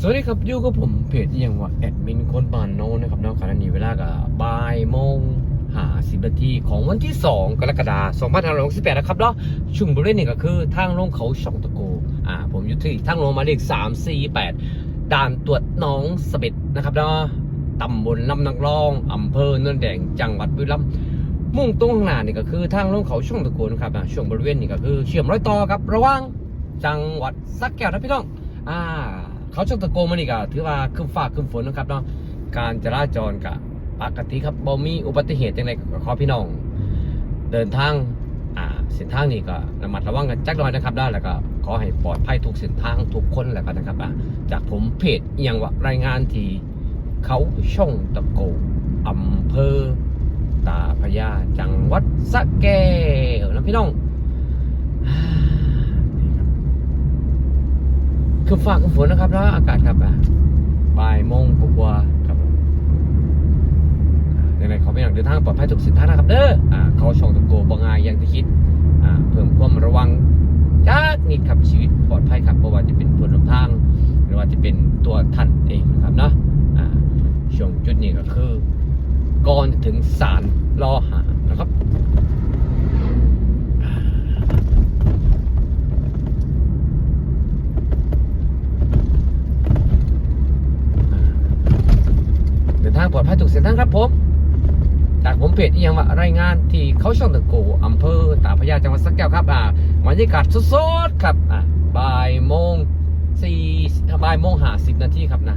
สวัสดีครับยูกับผมเพจยังว่าแอดมินคนบ้านโน้นะครับน้องขณะนี้เวลากับบ่ายโมงหาสิบนาทีของวันที่ 2 กรกฎาคม2568 นะครับเนาะช่วงบริเวณนี้ก็คือทางลงเขาช่องตะโกอ่าผมอยู่ที่ทางลงมายเลข 348 ด่านตรวจหน้องสเบ็ดนะครับเนาะตำบลลำนักรองอำเภอโนนแดงจังหวัดบุรีรัมย์มุ่งตรงข้างหน้านี่ก็คือทางลงเขาช่องตะโกนะครับช่วงบริเวณนี้ก็คือเชื่อมร้อยต่อครับระหว่างจังหวัดสักแก้วนะพี่น้องอ่า เขาช่องตะโกมานี่ก็ถือว่าขึ้นฟ้าขึ้นฝนนะครับเนาะการจราจรกับปกติครับบ่มีอุบัติเหตุจังไดก็ขอพี่น้อง เดินทางอ่าเส้นทางนี้ก็ระมัดระวังกันจักหน่อยนะครับได้แล้วก็ขอให้ปลอดภัยทุกเส้นทางทุกคนแล้วกันนะครับอ่าจากผมเพจเอหย่างว่ารายงานที่เขาช่องตะโกอำเภอตาพระยาจังหวัดสะแก้วนะพี่น้อง อ่านี่ครับ คือฝากกับฝนนะครับแล้วอากาศครับอะบ่ายโมงกว่าครับผมยังไงขอไม่อยากเดินทางปลอดภัยทุกสินทานะครับเด้ออ่าเขาช่องตะโกบงายย่างที่คิดอ่าเพิ่มความระวังจากนี่ครับชีวิตปลอดภัยครับเพราะว่าจะเป็นพลทาง หรือว่าจะเป็นตัวท่านเองนะครับเนาะอ่าช่วงจุดนี้ก็คือ ก่อนถึงศาลรอหานะครับ เดินทางปลอดภัยทุกเส้นทางครับผม จากผมเพจอียังว่ารายงานที่เขาช่องตะโกอำเภอตาพระยาจังหวัดสักแก้วครับอ่าบรรยากาศสดๆครับอ่าบ่ายโมงสี่บ่ายโมงห้าสิบนาทีครับนะ